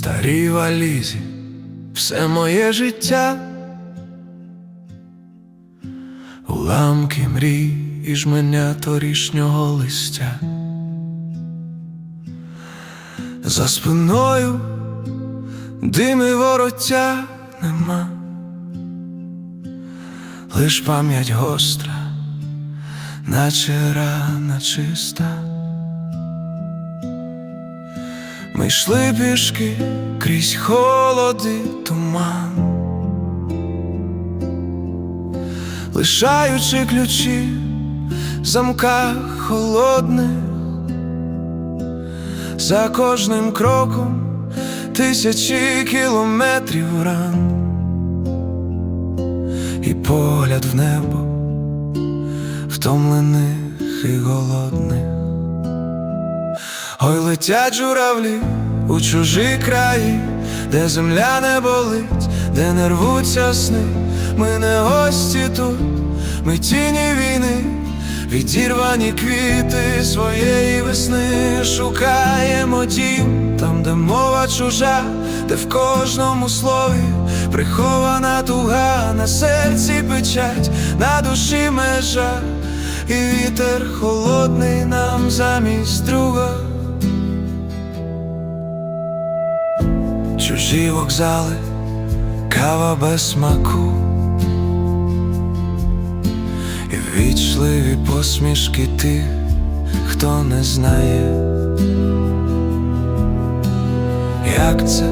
старій валізі все моє життя, уламки мрій і жменя торішнього листя. За спиною дим і вороття нема, лиш пам'ять гостра, наче рана чиста. Ми йшли пішки крізь холоди туман, лишаючи ключі в замках холодних, за кожним кроком тисячі кілометрів ран, і погляд в небо втомлених і голодних. Ой, летять журавлі у чужі краї, де земля не болить, де не рвуться сни, ми не гості тут, ми тіні війни, відірвані квіти своєї весни, шукаємо дім, там, де мова чужа, де в кожному слові прихована туга, на серці печать, на душі межа, і вітер холодний нам замість друга. Чужі вокзали, кава без смаку, і ввічливі посмішки тих, хто не знає, як це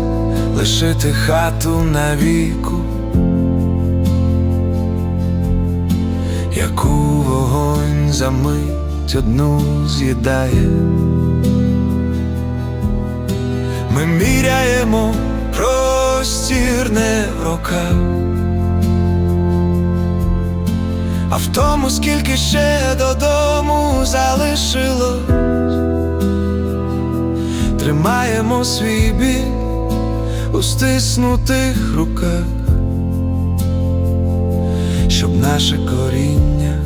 лишити хату навіку, яку вогонь за мить одну з'їдає. Ми міряємо простір не в роках, а в тому, скільки ще додому залишилось, тримаємо свій біль у стиснутих руках, щоб наше коріння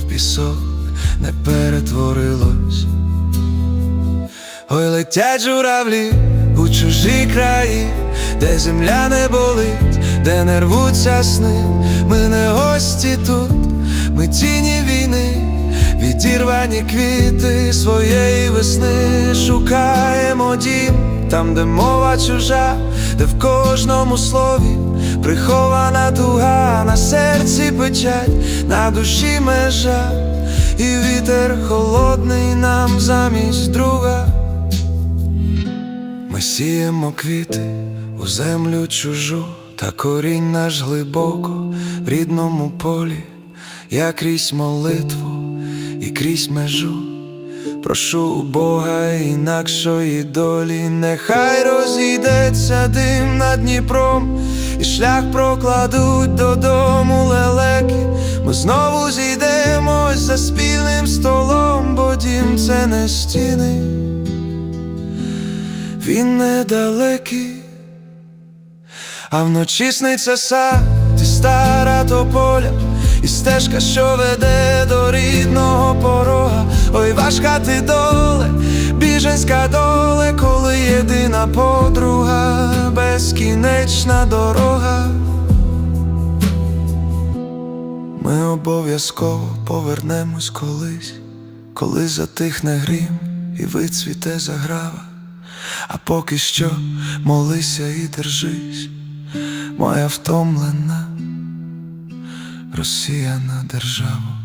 в пісок не перетворилось. Ой, летять журавлі у чужі краї, де земля не болить, де не рвуться сни, ми не гості тут, ми тіні війни, відірвані квіти своєї весни, шукаємо дім, там, де мова чужа, де в кожному слові прихована туга, на серці печать, на душі межа, і вітер холодний нам замість друга. Ми сіємо квіти у землю чужу, та корінь наш глибоко в рідному полі, я крізь молитву і крізь межу. Прошу у Бога інакшої долі, нехай розійдеться дим над Дніпром, і шлях прокладуть додому лелеки. Ми знову зійдемось за спільним столом, бо дім це не стіни він недалекий, а вночі сниться сад, і стара тополя, і стежка, що веде до рідного порога. Ой, важка ти доле, біженська доле, коли єдина подруга, безкінечна дорога. Ми обов'язково повернемось колись, коли затихне грім і вицвіте заграва. А поки що молися і держись, моя втомлена, розсіяна держава.